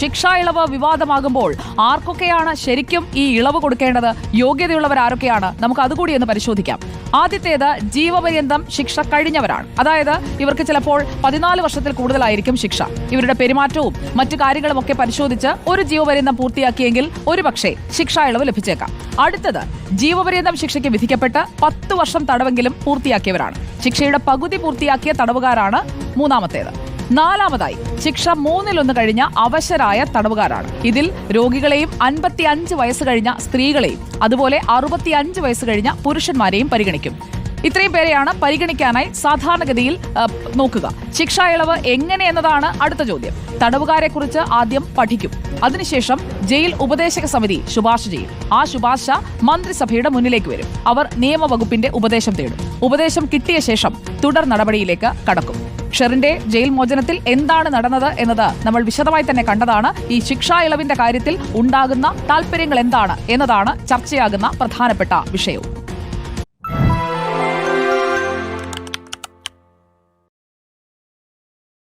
ശിക്ഷാ ഇളവ് വിവാദമാകുമ്പോൾ ആർക്കൊക്കെയാണ് ശരിക്കും ഈ ഇളവ് കൊടുക്കേണ്ടത്? യോഗ്യതയുള്ളവർ ആരൊക്കെയാണ്? നമുക്ക് അതുകൂടി ഒന്ന് പരിശോധിക്കാം. ആദ്യത്തേത് ജീവപര്യന്തം ശിക്ഷ കഴിഞ്ഞവരാണ്. അതായത് ഇവർക്ക് ചിലപ്പോൾ പതിനാല് വർഷത്തിൽ കൂടുതലായിരിക്കും ശിക്ഷ. ഇവരുടെ പെരുമാറ്റവും മറ്റു കാര്യങ്ങളും ഒക്കെ പരിശോധിച്ച് ഒരു ജീവപര്യന്തം പൂർത്തിയാക്കിയെങ്കിൽ ഒരുപക്ഷെ ശിക്ഷാ ഇളവ് ലഭിച്ചേക്കാം. അടുത്തത് ജീവപര്യന്തം ശിക്ഷയ്ക്ക് വിധിക്കപ്പെട്ട് പത്ത് വർഷം തടവെങ്കിലും പൂർത്തിയാക്കിയവരാണ്. ശിക്ഷയുടെ പകുതി പൂർത്തിയാക്കിയ തടവുകാരാണ് മൂന്നാമത്തേത്. നാലാമതായി ശിക്ഷ മൂന്നിലൊന്ന് കഴിഞ്ഞ അവശരായ തടവുകാരാണ്. ഇതിൽ രോഗികളെയും അൻപത്തി അഞ്ച് വയസ്സ് കഴിഞ്ഞ സ്ത്രീകളെയും അതുപോലെ അറുപത്തി അഞ്ച് വയസ്സ് കഴിഞ്ഞ പുരുഷന്മാരെയും പരിഗണിക്കും. ഇത്രയും പേരെയാണ് പരിഗണിക്കാനായി സാധാരണഗതിയിൽ നോക്കുക. ശിക്ഷാ ഇളവ് എങ്ങനെ എന്നതാണ് അടുത്ത ചോദ്യം. തടവുകാരെ കുറിച്ച് ആദ്യം പഠിക്കും. അതിനുശേഷം ജയിൽ ഉപദേശക സമിതി ശുപാർശ ചെയ്യും. ആ ശുപാർശ മന്ത്രിസഭയുടെ മുന്നിലേക്ക് വരും. അവർ നിയമവകുപ്പിന്റെ ഉപദേശം തേടും. ഉപദേശം കിട്ടിയ ശേഷം തുടർ നടപടിയിലേക്ക് കടക്കും. ഷെറിന്റെ ജയിൽ മോചനത്തിൽ എന്താണ് നടന്നത് എന്നത് നമ്മൾ വിശദമായി തന്നെ കണ്ടതാണ്. ഈ ശിക്ഷാ ഇളവിന്റെ കാര്യത്തിൽ ഉണ്ടാകുന്ന താല്പര്യങ്ങൾ എന്താണ് എന്നതാണ് ചർച്ചയാകുന്ന പ്രധാനപ്പെട്ട വിഷയവും.